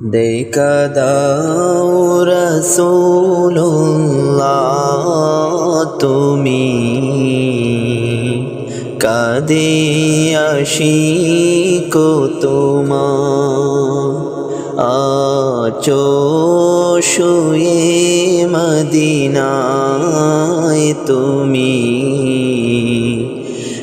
দেখা দাও রসুল্লাহ তুমি কাদে আসি কো তোমার আচো শুয়ে মদিনায় তুমি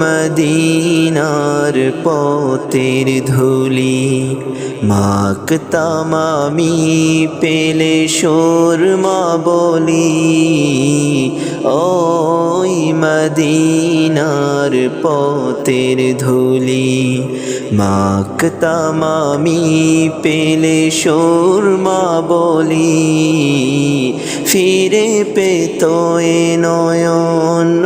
মদিনার পথের ধুলি মাকতাম আমি পেলে সুরমা বলি, ওই মদিনার পথের ধুলি মাকতাম আমি পেলে সুরমা বলি, ফিরে পেত নয়ন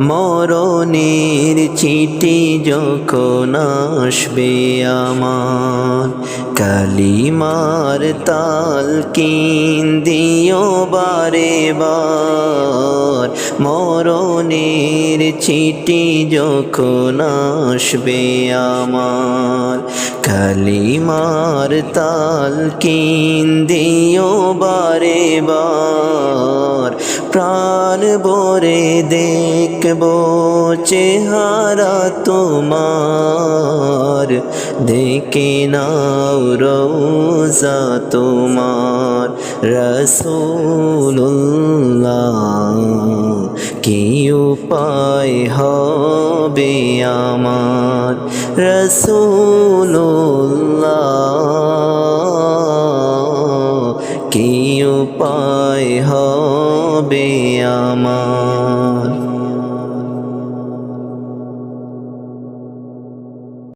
মরণের চিঠি যখন আসবে আমার, কালিমার তাল দিও বারে বার। মরণের চিঠি যখন আসবে আমার, কালিমার তাল দিও বারে বার। প্রাণ বরে দেখব চেহারা তোমার। দেখে নাও রোজা তোমার। রসুল্লাহ কি উপায় হবে আমার? রসুল্লাহ কি উপায় হবে আমার।